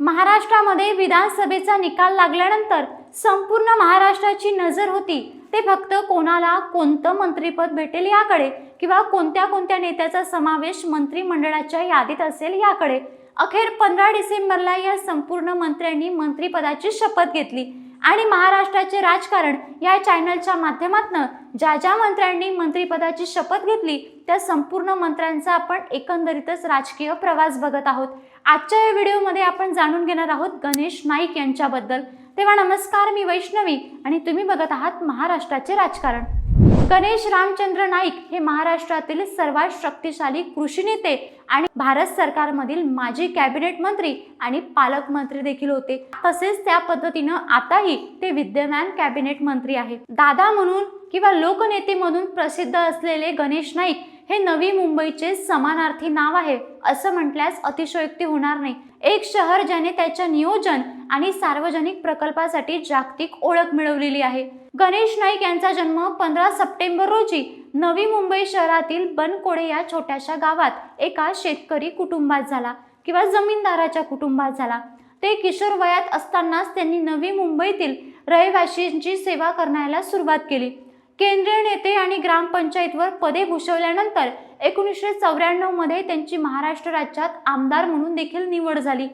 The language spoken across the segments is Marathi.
महाराष्ट्रामध्ये विधानसभेचा निकाल लागल्यानंतर संपूर्ण महाराष्ट्राची नजर होती. ते फक्त कोणाला कोणतं मंत्रीपद भेटेल याकडे किंवा कोणत्या कोणत्या नेत्याचा समावेश मंत्रिमंडळाच्या यादीत असेल याकडे. अखेर पंधरा डिसेंबरला या संपूर्ण मंत्र्यांनी मंत्रिपदाची शपथ घेतली. आणि महाराष्ट्राचे राजकारण या चॅनलच्या माध्यमातून ज्या ज्या मंत्र्यांनी मंत्रिपदाची शपथ घेतली त्या संपूर्ण मंत्र्यांचा आपण एकंदरीतच राजकीय प्रवास बघत आहोत. आजच्या या व्हिडिओमध्ये आपण जाणून घेणार आहोत गणेश नाईक यांच्याबद्दल. तेव्हा नमस्कार मी वैष्णवी आणि तुम्ही बघत आहात महाराष्ट्राचे राजकारण. गणेश रामचंद्र नाईक हे महाराष्ट्रातील सर्वात शक्तिशाली कृषी नेते आणि भारत सरकारमधील माजी कॅबिनेट मंत्री आणि पालकमंत्री देखील होते. तसेच त्या पद्धतीनं आताही ते विद्यमान कॅबिनेट मंत्री आहेत. दादा म्हणून किंवा लोकनेते म्हणून प्रसिद्ध असलेले गणेश नाईक हे नवी मुंबईचे समानार्थी नाव आहे असं म्हटल्यास अतिशयोक्ती होणार नाही. एक शहर ज्याने त्याच्या नियोजन आणि सार्वजनिक प्रकल्पासाठी जागतिक ओळख मिळवलेली आहे. गणेश नाईक यांचा जन्म पंधरा सप्टेंबर रोजी नवी मुंबई शहरातील बनकोडे या छोट्याशा गावात एका शेतकरी कुटुंबात झाला किंवा जमीनदाराच्या कुटुंबात झाला. ते किशोर वयात असतानाच त्यांनी नवी मुंबईतील रहिवाशींची सेवा करण्याला सुरुवात केली. केंद्रीय नेते आणि ग्रामपंचायतवर पदे भूषवल्यानंतर एकोणीसशे चौऱ्याण्णवमध्ये त्यांची महाराष्ट्र राज्यात आमदार म्हणून देखील निवड झाली.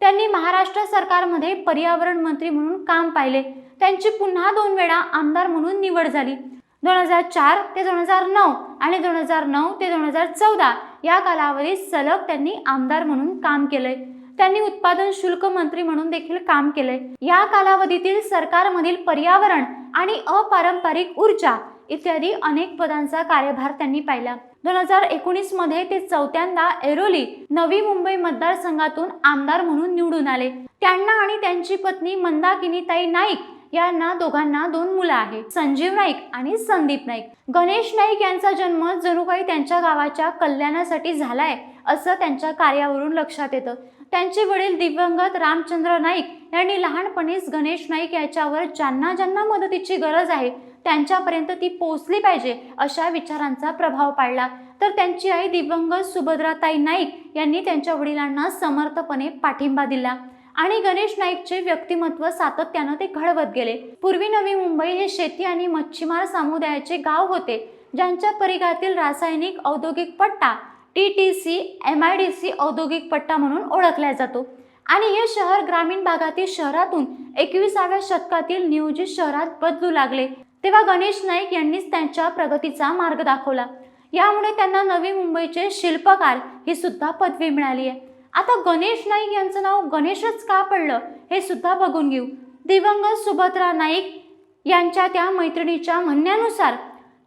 त्यांनी महाराष्ट्र सरकारमध्ये पर्यावरण मंत्री म्हणून काम पाहिले. त्यांची पुन्हा दोन वेळा आमदार म्हणून निवड झाली. दोन हजार चार ते दोन हजार नऊ आणि दोन हजार नऊ ते दोन हजार चौदा या कालावधीत सलग त्यांनी आमदार म्हणून काम केलंय. त्यांनी उत्पादन शुल्क मंत्री म्हणून देखील काम केले या कालावधीतील सरकारमधील पर्यावरण आणि अपारंपरिक ऊर्जा इत्यादी अनेक पदांचा कार्यभार त्यांनी पाहिला. दोन हजार एकोणीसमध्ये ते चौथ्यांदा एरोली नवी मुंबई मतदारसंघातून आमदार म्हणून निवडून आले. त्यांना आणि त्यांची पत्नी मंदाकिनीताई नाईक यांना दोघांना दोन मुलं आहेत. संजीव नाईक आणि संदीप नाईक. गणेश नाईक यांचा जन्म जणू काही त्यांच्या गावाच्या कल्याणासाठी झालाय असं त्यांच्या कार्यावरून लक्षात येतं. त्यांचे वडील दिवंगत रामचंद्र नाईक यांनी लहानपणीच गणेश नाईक याच्यावर ज्यांना ज्यांना मदतीची गरज आहे त्यांच्यापर्यंत ती पोचली पाहिजे अशा विचारांचा प्रभाव पाडला. तर त्यांची आई दिवंगत सुभद्राताई नाईक यांनी त्यांच्या वडिलांना समर्थपणे पाठिंबा दिला आणि गणेश नाईकचे व्यक्तिमत्व सातत्यानं ते घडवत गेले. पूर्वी नवी मुंबई हे शेती आणि मच्छीमार समुदायाचे गाव होते ज्यांच्या परिघातील रासायनिक औद्योगिक पट्टा T T C M I D C औद्योगिक पट्टा म्हणून ओळखला जातो. आणि हे शहर ग्रामीण भागातील शहरातून एकविसाव्या शतकातील नियोजित शहरात बदलू लागले. तेव्हा गणेश नाईक यांनीच त्यांच्या प्रगतीचा मार्ग दाखवला. यामुळे त्यांना नवी मुंबईचे शिल्पकार ही सुद्धा पदवी मिळाली आहे. आता गणेश नाईक यांचं नाव गणेशच का पडलं हे सुद्धा बघून घेऊ. दिवंगत सुभद्रा नाईक यांच्या त्या मैत्रिणीच्या म्हणण्यानुसार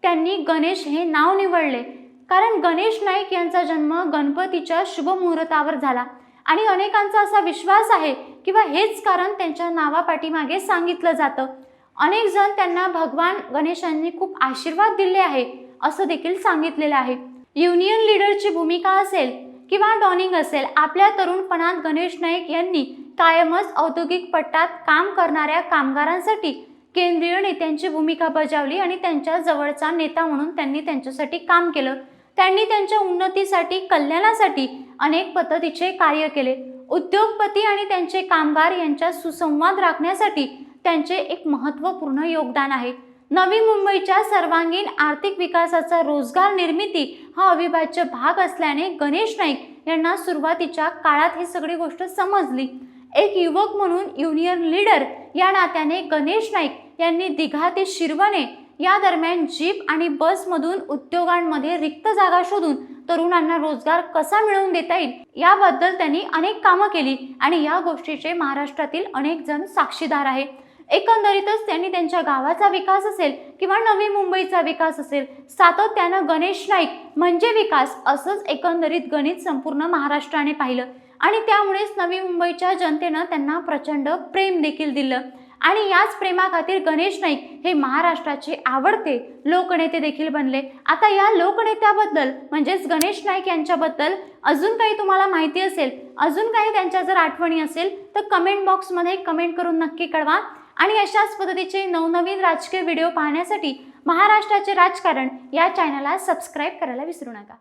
त्यांनी गणेश हे नाव निवडले. कारण गणेश नाईक यांचा जन्म गणपतीच्या शुभमुहूर्तावर झाला. आणि अनेकांचा असा विश्वास आहे किंवा हेच कारण त्यांच्या नावापाठीमागे सांगितलं जातं. अनेक जण त्यांना भगवान गणेशांनी खूप आशीर्वाद दिले आहे असं देखील सांगितलेलं आहे. युनियन लीडरची भूमिका असेल किंवा डॉनिंग असेल आपल्या तरुणपणात गणेश नाईक यांनी कायमच औद्योगिक पट्टात काम करणाऱ्या कामगारांसाठी केंद्रीय नेत्यांची भूमिका बजावली आणि त्यांच्या जवळचा नेता म्हणून त्यांनी त्यांच्यासाठी काम केलं. त्यांनी त्यांच्या उन्नतीसाठी कल्याणासाठी अनेक पद्धतीचे कार्य केले. उद्योगपती आणि त्यांचे कामगार यांच्या सुसंवाद राखण्यासाठी त्यांचे एक महत्त्वपूर्ण योगदान आहे. नवी मुंबईच्या सर्वांगीण आर्थिक विकासाचा रोजगार निर्मिती हा अविभाज्य भाग असल्याने गणेश नाईक यांना सुरुवातीच्या काळात ही सगळी गोष्ट समजली. एक युवक म्हणून युनियन लीडर या नात्याने गणेश नाईक यांनी दिघा ते शिरवणे या दरम्यान जीप आणि बसमधून उद्योगांमध्ये रिक्त जागा शोधून तरुणांना रोजगार कसा मिळवून देता येईल याबद्दल त्यांनी अनेक कामं केली आणि या गोष्टीचे महाराष्ट्रातील अनेक जण साक्षीदार आहे. एकंदरीतच त्यांनी त्यांच्या गावाचा विकास असेल किंवा नवी मुंबईचा विकास असेल सातत्यानं गणेश नाईक म्हणजे विकास असंच एकंदरीत गणित संपूर्ण महाराष्ट्राने पाहिलं. आणि त्यामुळेच नवी मुंबईच्या जनतेनं त्यांना प्रचंड प्रेम देखील दिलं. आणि याच प्रेमाखातीर गणेश नाईक हे महाराष्ट्राचे आवडते लोकनेते देखील बनले. आता या लोकनेत्याबद्दल म्हणजेच गणेश नाईक यांच्याबद्दल अजून काही तुम्हाला माहिती असेल अजून काही त्यांच्या जर आठवणी असेल तर कमेंट बॉक्समध्ये कमेंट करून नक्की कळवा. आणि अशाच पद्धतीचे नवनवीन राजकीय व्हिडिओ पाहण्यासाठी महाराष्ट्राचे राजकारण या चॅनलला सबस्क्राईब करायला विसरू नका.